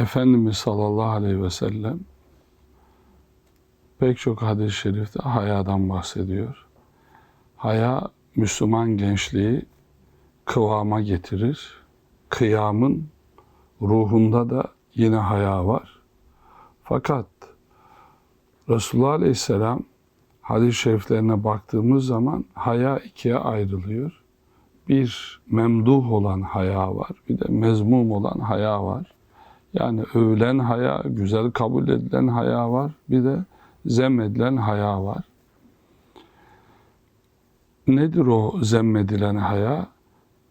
Efendimiz sallallahu aleyhi ve sellem pek çok hadis-i şerifte hayadan bahsediyor. Haya Müslüman gençliği kıvama getirir. Kıyamın ruhunda da yine haya var. Fakat Resulullah Aleyhisselam hadis-i şeriflerine baktığımız zaman haya ikiye ayrılıyor. Bir memduh olan haya var, bir de mezmum olan haya var. Yani övülen haya, güzel kabul edilen haya var, bir de zemmedilen haya var. Nedir o zemmedilen haya?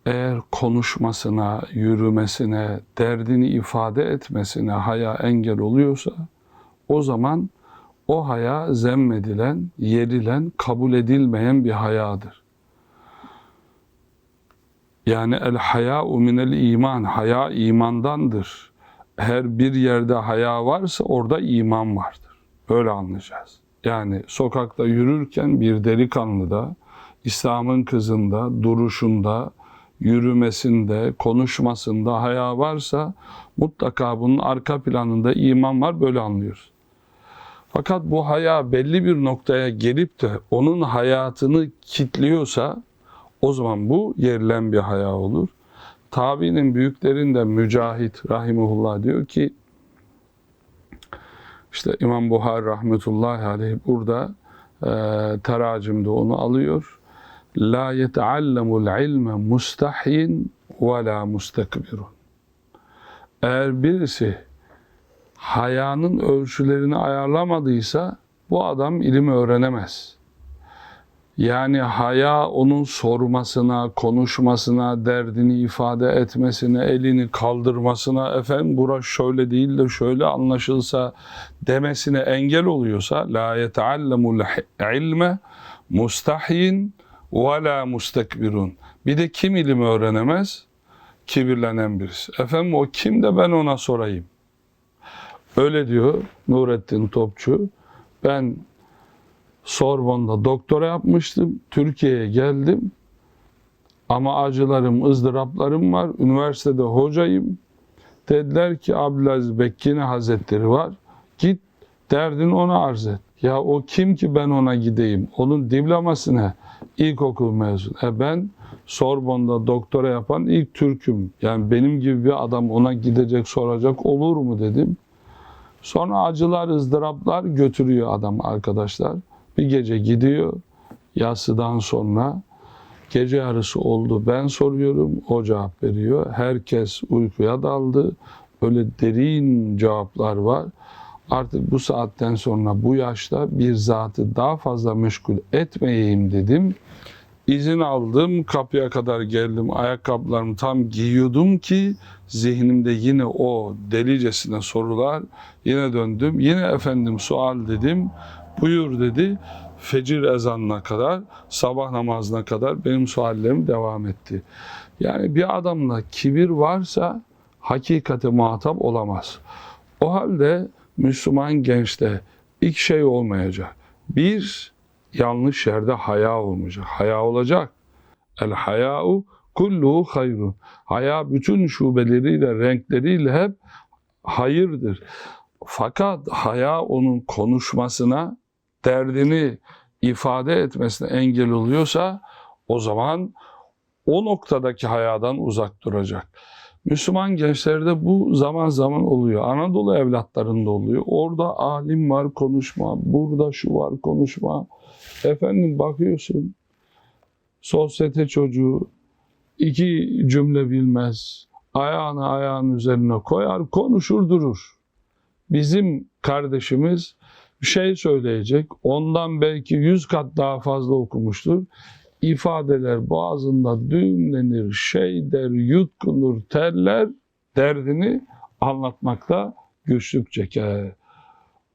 Eğer konuşmasına, yürümesine, derdini ifade etmesine haya engel oluyorsa o zaman o haya zemmedilen, yerilen, kabul edilmeyen bir hayadır. Yani el haya'u minel iman, haya imandandır. Her bir yerde haya varsa orada iman vardır. Böyle anlayacağız. Yani sokakta yürürken bir delikanlıda, İslam'ın kızında, duruşunda, yürümesinde, konuşmasında haya varsa mutlaka bunun arka planında iman var böyle anlıyoruz. Fakat bu haya belli bir noktaya gelip de onun hayatını kitliyorsa o zaman bu yerilen bir haya olur. Tabi'nin büyüklerinden Mücahit Rahimullah diyor ki işte İmam Buhari rahmetullahi aleyh burada e, teracimde onu alıyor. La yeteallemul ilme mustahyin ve la mustakbirun. Eğer birisi hayanın ölçülerini ayarlamadıysa bu adam ilim öğrenemez. Yani haya onun sormasına, konuşmasına, derdini ifade etmesine, elini kaldırmasına, efendim bura şöyle değil de şöyle anlaşılsa demesine engel oluyorsa la yeteallemul ilme mustahyin ve la mustekbirun. Bir de kim ilim öğrenemez? Kibirlenen birisi. Efendim o kim de ben ona sorayım. Öyle diyor Nurettin Topçu. Ben Sorbon'da doktora yapmıştım. Türkiye'ye geldim. Ama acılarım, ızdıraplarım var. Üniversitede hocayım. Dediler ki Abdülaziz Bekkini Hazretleri var. Git derdini ona arz et. Ya o kim ki ben ona gideyim? Onun diploması ne? İlkokul mezunu. E ben Sorbon'da doktora yapan ilk Türk'üm. Yani benim gibi bir adam ona gidecek soracak olur mu dedim. Sonra acılar, ızdıraplar götürüyor adam arkadaşlar. Bir gece gidiyor. Yatsıdan sonra gece yarısı oldu. Ben soruyorum. O cevap veriyor. Herkes uykuya daldı. Öyle derin cevaplar var. Artık bu saatten sonra bu yaşta bir zatı daha fazla meşgul etmeyeyim dedim. İzin aldım, kapıya kadar geldim, ayakkabılarımı tam giyiyordum ki zihnimde yine o delicesine sorular. Yine döndüm, yine efendim sual dedim, buyur dedi. Fecir ezanına kadar, sabah namazına kadar benim suallerim devam etti. Yani bir adamla kibir varsa hakikate muhatap olamaz. O halde Müslüman gençte ilk şey olmayacak. Bir, yanlış yerde haya olmayacak. Haya olacak. El haya'u kulluhu hayrun. Haya bütün şubeleriyle, renkleriyle hep hayırdır. Fakat haya onun konuşmasına, derdini ifade etmesine engel oluyorsa o zaman o noktadaki hayadan uzak duracak. Müslüman gençlerde bu zaman zaman oluyor. Anadolu evlatlarında oluyor. Orada alim var konuşma, burada şu var konuşma. Efendim bakıyorsun sosyete çocuğu iki cümle bilmez. Ayağını ayağının üzerine koyar, konuşur durur. Bizim kardeşimiz şey söyleyecek. Ondan belki yüz kat daha fazla okumuştur. İfadeler boğazında düğümlenir, şey der, yutkunur, terler, derdini anlatmakta güçlük çeker.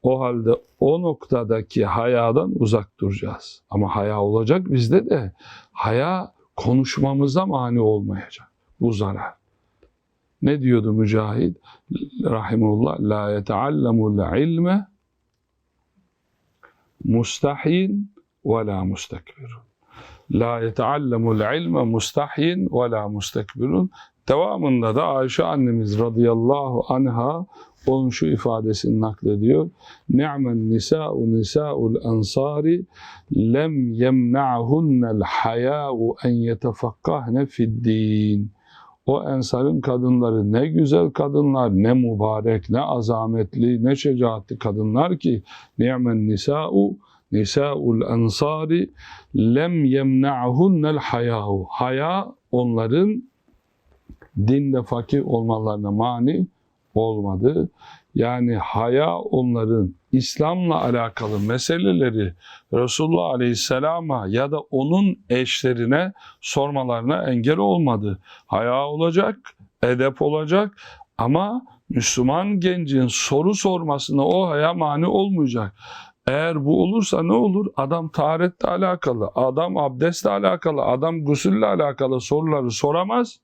O halde o noktadaki hayadan uzak duracağız. Ama haya olacak bizde de. Haya konuşmamıza mani olmayacak. Bu zarar. Ne diyordu Mücahit? Rahimullah. La yeteallemul ilme mustahyin ve la mustekbirun. La yeteallemul ilme mustahyin ve la mustekbirun. Devamında da Ayşe annemiz radıyallahu anha onun şu ifadesini naklediyor. Ni'men nisa'u nisa'ul ansari lem yemna'hunnel haya'u en yetefakkahne fid din. O ensarın kadınları ne güzel kadınlar, ne mübarek, ne azametli, ne şecaatli kadınlar ki ni'men nisa'u nisa'ul ansari lem yemna'hunnel haya'u. Haya onların dinde fakir olmalarına mani olmadı. Yani haya onların İslam'la alakalı meseleleri Resulullah Aleyhisselam'a ya da onun eşlerine sormalarına engel olmadı. Haya olacak, edep olacak ama Müslüman gencin soru sormasına o haya mani olmayacak. Eğer bu olursa ne olur? Adam taharetle alakalı, adam abdestle alakalı, adam gusülle alakalı soruları soramaz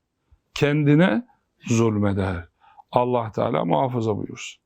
kendine zulmeder. Allah Teala muhafaza buyursun.